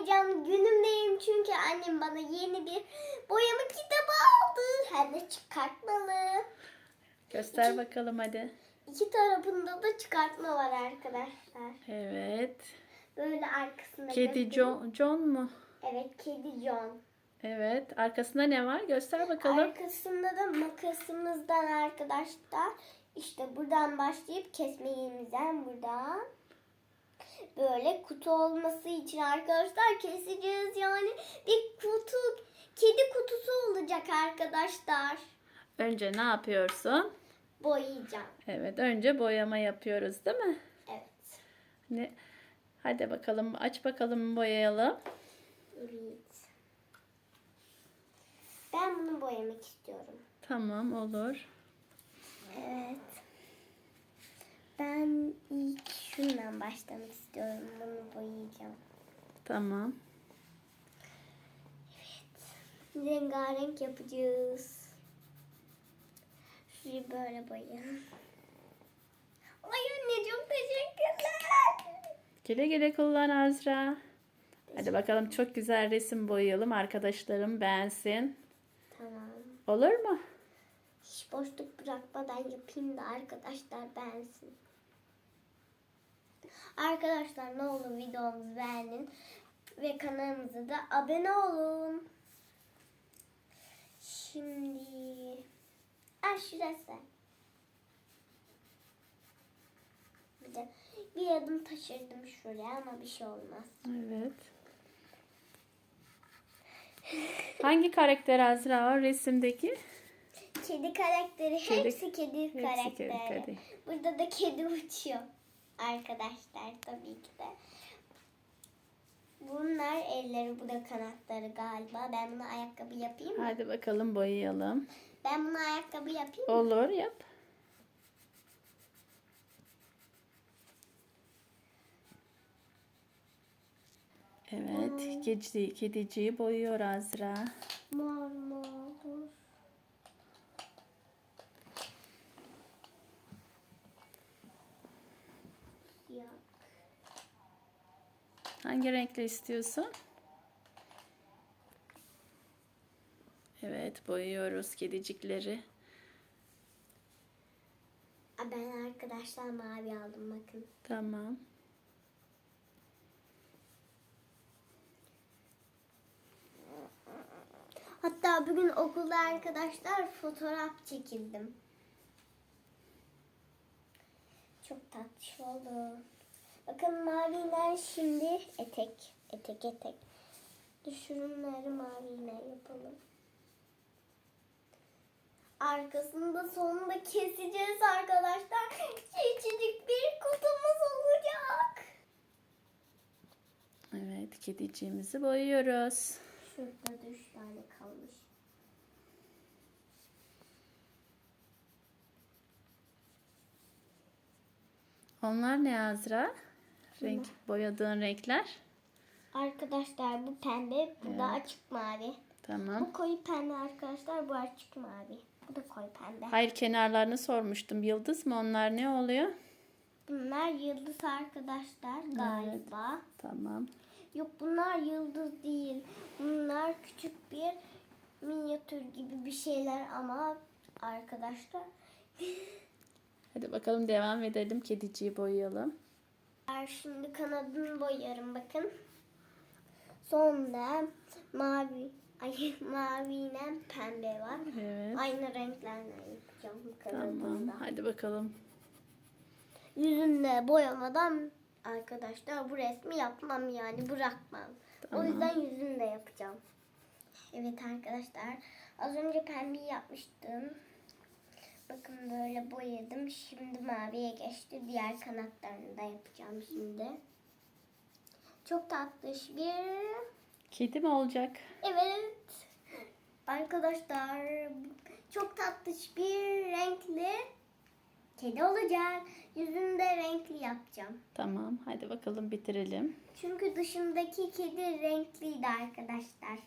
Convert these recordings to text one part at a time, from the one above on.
heyecanlı günümdeyim çünkü annem bana yeni bir boyama kitabı aldı. Hem de çıkartmalı. Göster bakalım hadi. İki tarafında da çıkartma var arkadaşlar. Evet. Böyle arkasında Kedi göstereyim. John, John mu? Evet kedi John. Evet. Arkasında ne var? Göster bakalım. Arkasında da makasımızdan arkadaşlar. İşte buradan başlayıp kesmeyimizden buradan. Böyle kutu olması için arkadaşlar keseceğiz yani. Bir kutu, kedi kutusu olacak arkadaşlar. Önce ne yapıyorsun? Boyayacağım. Evet. Önce boyama yapıyoruz değil mi? Evet. Ne? Hadi bakalım. Aç bakalım boyayalım. Evet. Ben bunu boyamak istiyorum. Tamam olur. Evet. Ben ilk şundan başlamak istiyorum. Bunu boyayacağım. Tamam. Rengarenk yapacağız. Şurayı böyle boyayalım. Ay anne çok teşekkürler. Güle güle kullan Azra. Hadi bakalım çok güzel resim boyayalım. Arkadaşlarım beğensin. Tamam. Olur mu? Hiç boşluk bırakmadan yapayım da arkadaşlar beğensin. Arkadaşlar ne olur videomuzu beğenin ve kanalımıza da abone olun. Şimdi şurası. Bir de bir adım taşırdım şuraya ama bir şey olmaz. Evet. Hangi karakter Azra o resimdeki? Kedi karakteri Kedi- hepsi kedi hepsi karakteri. kedi. Burada da kedi uçuyor. Arkadaşlar tabii ki de. Bunlar elleri, bu da kanatları galiba. Ben bunu ayakkabı yapayım mı? Hadi bakalım boyayalım. Ben bunu ayakkabı yapayım mı? Olur yap. Evet, kedi, kediciyi boyuyor Azra. Mor mor olur. Yok. Hangi renkle istiyorsun? Evet, boyuyoruz kedicikleri. Ben arkadaşlar mavi aldım bakın. Tamam. Hatta bugün okulda arkadaşlar fotoğraf çekildim. Çok tatlış oldu. Bakın maviler şimdi etek. Etek etek. Şunları maviyle yapalım. Arkasında sonunda keseceğiz arkadaşlar. Küçücük bir kutumuz olacak. Evet, kediciğimizi boyuyoruz. Şurada da üç tane kalmış. Onlar ne Azra? Renk, boyadığın renkler. Arkadaşlar bu pembe, bu da açık mavi. Tamam. Bu koyu pembe arkadaşlar, bu açık mavi. Bu da koyu pembe. Hayır kenarlarını sormuştum. Yıldız mı onlar ne oluyor? Bunlar yıldız arkadaşlar galiba. Tamam. Yok bunlar yıldız değil. Bunlar küçük bir minyatür gibi bir şeyler ama arkadaşlar. Hadi bakalım devam edelim. Kediciyi boyayalım. Şimdi kanadını boyarım bakın. Sonra mavi, ay maviyle pembe var. Evet. Aynı renklerle yapacağım bu Tamam. Hadi bakalım. Yüzünde boyamadan arkadaşlar bu resmi yapmam yani bırakmam. Tamam. O yüzden yüzünü de yapacağım. Evet arkadaşlar az önce pembeyi yapmıştım. Bakın böyle boyadım. Şimdi maviye geçti. Diğer kanatlarını da yapacağım şimdi. Çok tatlış bir... Kedi mi olacak? Evet. Arkadaşlar çok tatlış bir renkli kedi olacak. Yüzünü de renkli yapacağım. Tamam. Hadi bakalım bitirelim. Çünkü dışındaki kedi renkliydi arkadaşlar.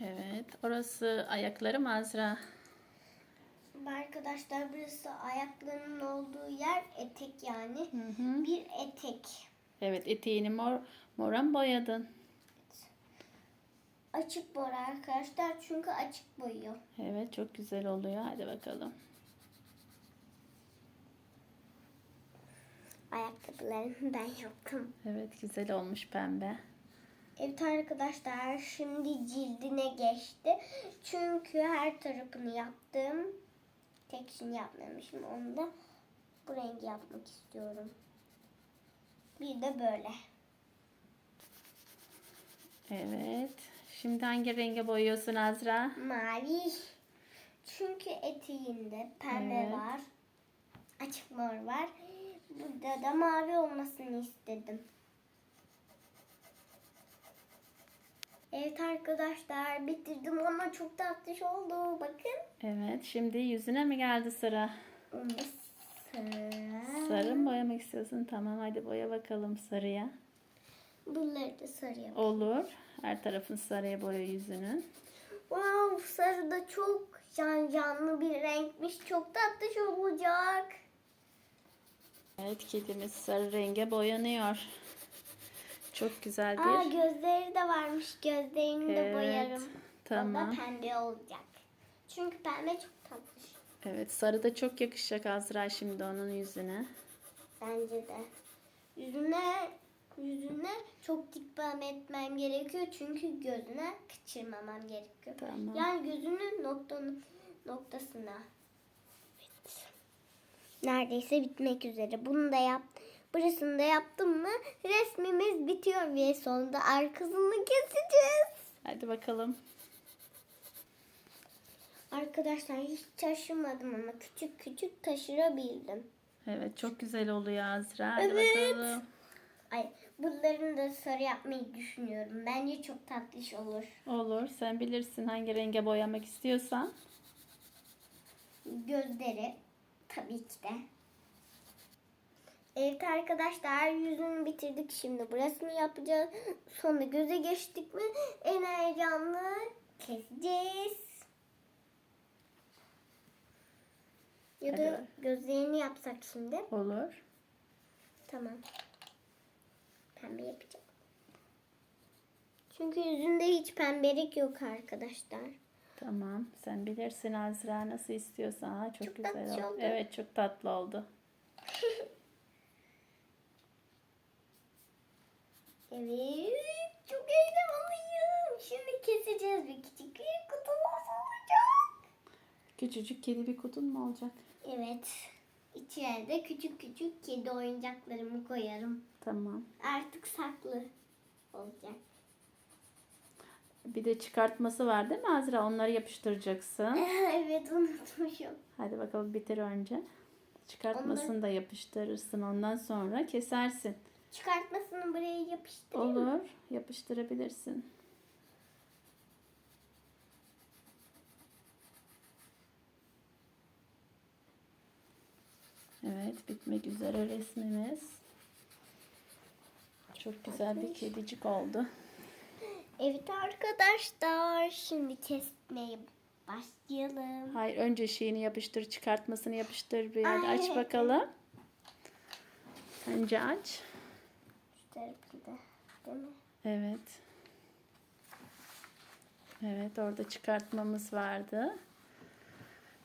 Evet. Orası ayakları mı Azra? Arkadaşlar burası ayaklarının olduğu yer etek yani. Hı hı. Bir etek. Evet eteğini mor mora mı boyadın? Açık boya arkadaşlar çünkü açık boyuyor. Evet çok güzel oluyor. Hadi bakalım. Ayakkabılarımı ben yaptım. Evet güzel olmuş pembe. Evet arkadaşlar şimdi cildine geçti. Çünkü her tarafını yaptım. Tek şimdi yapmamışım. Onu da bu rengi yapmak istiyorum. Bir de böyle. Evet. Şimdi hangi renge boyuyorsun Azra? Mavi. Çünkü eteğinde pembe Evet. var. Açık mor var. Burada da mavi olmasını istedim. Evet arkadaşlar bitirdim ama çok tatlış oldu. Bakın. Evet. Şimdi yüzüne mi geldi sıra? Sıra. Sarı mı boyamak istiyorsun? Tamam hadi boya bakalım sarıya. Bunları da sarı yap. Olur. Her tarafın sarıya boya yüzünün. Wow sarı da çok can canlı bir renkmiş. Çok tatlış olacak. Evet kedimiz sarı renge boyanıyor. Çok güzel bir. Aa gözleri de varmış. Gözlerini de Evet, boyarım. tamam. O da pembe olacak. Çünkü pembe çok tatlış. Evet sarı da çok yakışacak Azra şimdi onun yüzüne. Bence de. Yüzüne yüzüne çok dikkat etmem gerekiyor. Çünkü gözüne kaçırmamam gerekiyor. Tamam. Yani gözünün noktanın noktasına. Evet. Neredeyse bitmek üzere. Bunu da yap. Burasını da yaptım mı resmimiz bitiyor ve sonunda arkasını keseceğiz. Hadi bakalım. Arkadaşlar hiç taşımadım ama küçük küçük taşırabildim. Evet çok güzel oluyor Azra. Hadi Evet. bakalım. Ay bunların da sarı yapmayı düşünüyorum. Bence çok tatlış olur. Olur. Sen bilirsin hangi renge boyamak istiyorsan. Gözleri tabii ki de. Evet arkadaşlar yüzünü bitirdik şimdi. Burasını yapacağız. Sonra göze geçtik mi en heyecanlı keseceğiz. Ya da gözlerini yapsak şimdi. Olur. Tamam. Pembe yapacağım. Çünkü yüzünde hiç pembelik yok arkadaşlar. Tamam. Sen bilirsin Azra nasıl istiyorsan. Ha, çok, Çok güzel oldu. oldu. Evet çok tatlı oldu. Evet, çok heyecanlıyım. Şimdi keseceğiz bir küçük bir kutumuz olacak. Küçücük kedi bir kutun mu olacak? Evet, içine de küçük küçük kedi oyuncaklarımı koyarım. Tamam. Artık saklı olacak. Bir de çıkartması var değil mi Azra? Onları yapıştıracaksın. evet, unutmuşum. Hadi bakalım bitir önce. Çıkartmasını da yapıştırırsın. Ondan sonra kesersin. Çıkartmasını buraya yapıştırayım. mı? Olur. Yapıştırabilirsin. Evet, bitmek üzere resmimiz. Çok güzel bir kedicik oldu. Evet arkadaşlar, şimdi kesmeye başlayalım. Hayır, önce şeyini yapıştır, çıkartmasını yapıştır bir. Hadi Ay, aç evet. bakalım. Önce aç. Evet. Evet, orada çıkartmamız vardı.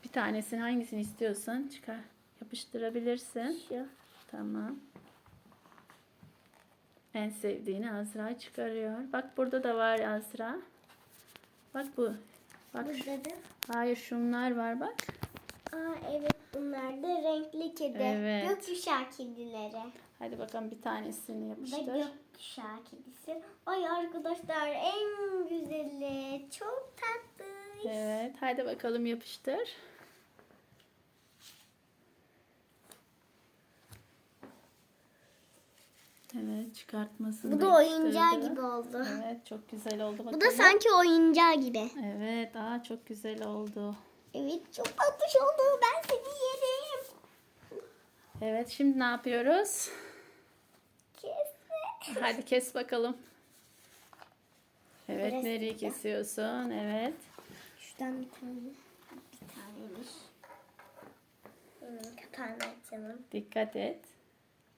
Bir tanesini hangisini istiyorsan çıkar. Yapıştırabilirsin. Şu. Tamam. En sevdiğini Azra çıkarıyor. Bak burada da var Azra. Bak bu. Bak. Burada da. Hayır şunlar var bak. Aa evet kedi. Evet. Gökkuşağı kedileri. Hadi bakalım bir tanesini yapıştır. gökkuşağı kedisi. Ay arkadaşlar en güzeli. Çok tatlı. Evet. Hadi bakalım yapıştır. Evet çıkartmasını Bu da oyuncağı gibi oldu. Evet çok güzel oldu bakalım. Bu da sanki oyuncağı gibi. Evet aa çok güzel oldu. Evet çok tatlış oldu. Ben seni. Evet şimdi ne yapıyoruz? Kesme. Hadi kes bakalım. Evet Burası nereyi da. kesiyorsun? Evet. Şuradan bir tane. Bir taneymiş. Hmm, kapağını açalım. Dikkat et.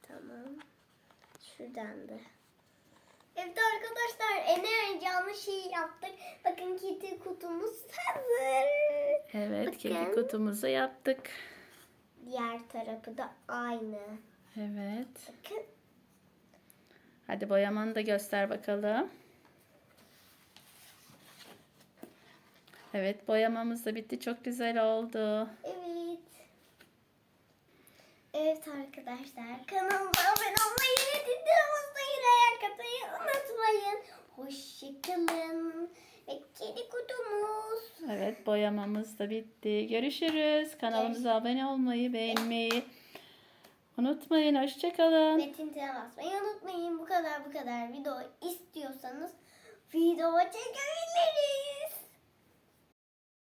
Tamam. Şuradan da. Evet arkadaşlar en heyecanlı şeyi yaptık. Bakın kitty kutumuz hazır. Evet Bakın. kedi kutumuzu yaptık. Diğer tarafı da aynı. Evet. Bakın. Hadi boyamanı da göster bakalım. Evet boyamamız da bitti. Çok güzel oldu. Evet. Evet arkadaşlar kanalımıza abone olmayı, videomuzu like atmayı unutmayın. Hoşçakalın. Ve kedi kutumuz. Evet boyamamız da bitti. Görüşürüz. Kanalımıza abone olmayı, beğenmeyi unutmayın. Hoşçakalın. Ve tintine basmayı unutmayın. Bu kadar bu kadar video istiyorsanız video çekebiliriz.